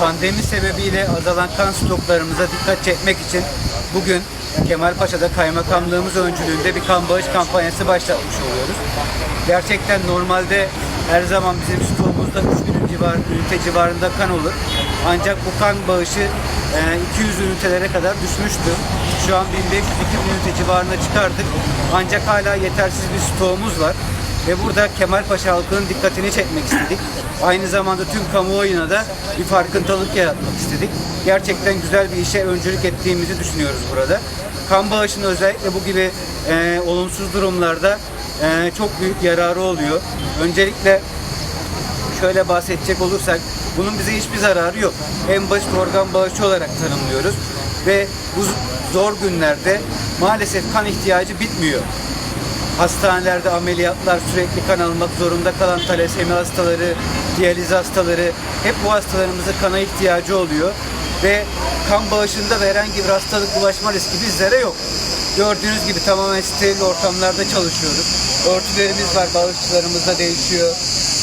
pandemi sebebiyle azalan kan stoklarımıza dikkat çekmek için bugün Kemalpaşa'da kaymakamlığımız öncülüğünde bir kan bağış kampanyası başlatmış oluyoruz. Gerçekten normalde her zaman bizim stoğumuzda 3000 civar, ünite civarında kan olur. Ancak bu kan bağışı e, 200 ünitelere kadar düşmüştü. Şu an 1500-2000 ünite civarına çıkardık. Ancak hala yetersiz bir stoğumuz var. Ve burada Kemalpaşa halkının dikkatini çekmek istedik. Aynı zamanda tüm kamuoyuna da bir farkındalık yaratmak istedik. Gerçekten güzel bir işe öncülük ettiğimizi düşünüyoruz burada. Kan bağışının özellikle bu gibi e, olumsuz durumlarda e, çok büyük yararı oluyor. Öncelikle şöyle bahsedecek olursak bunun bize hiçbir zararı yok. En basit organ bağışı olarak tanımlıyoruz ve bu zor günlerde maalesef kan ihtiyacı bitmiyor. Hastanelerde ameliyatlar, sürekli kan almak zorunda kalan talasemi hastaları, diyaliz hastaları, hep bu hastalarımızın kana ihtiyacı oluyor. Ve kan bağışında ve herhangi bir hastalık bulaşma riski bizlere yok. Gördüğünüz gibi tamamen steril ortamlarda çalışıyoruz. Örtülerimiz var, bağışçılarımızda değişiyor.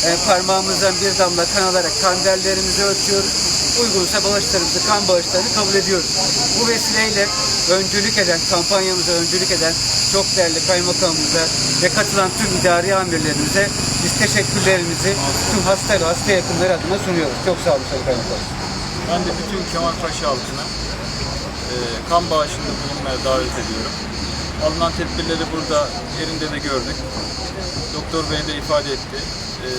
E, parmağımızdan bir damla kan alarak kan değerlerimizi ölçüyoruz. Uygunsa bağışlarımızı, kan bağışlarını kabul ediyoruz. Bu vesileyle öncülük eden, kampanyamıza öncülük eden çok değerli kaymakamımıza ve katılan tüm idari amirlerimize biz teşekkürlerimizi tüm hasta ve hasta yakınları adına sunuyoruz. Çok sağ olun Sayın Kaymakamım. Ben de bütün Kemalpaşa halkına e, kan bağışında bulunmaya davet ediyorum. Alınan tedbirleri burada yerinde de gördük. Doktor Bey de ifade etti. E,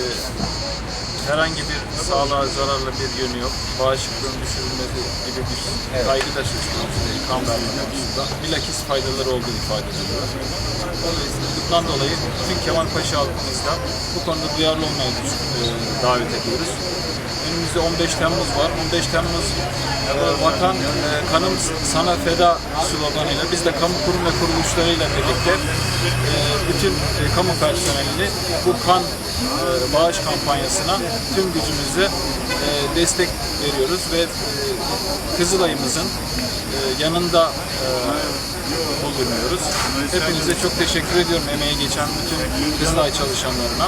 herhangi bir sağlığa zararlı bir yönü yok. Bağışıklığın düşürülmesi gibi bir kaygı da söz konusu değil kan verme konusunda. Bilakis faydaları olduğu ifade ediliyor. Dolayısıyla bundan dolayı bütün Kemalpaşa halkımızda bu konuda duyarlı olmaya düş- e, davet ediyoruz. Önümüzde 15 Temmuz var. 15 Temmuz e, Vatan e, Kanım Sana Feda sloganıyla biz de kamu kurum ve kuruluşlarıyla birlikte e, bütün e, kamu personelini bu kan e, bağış kampanyasına tüm gücümüzle e, destek veriyoruz ve e, Kızılay'ımızın e, yanında e, bulunuyoruz. Hepinize çok teşekkür ediyorum emeği geçen bütün Kızılay çalışanlarına.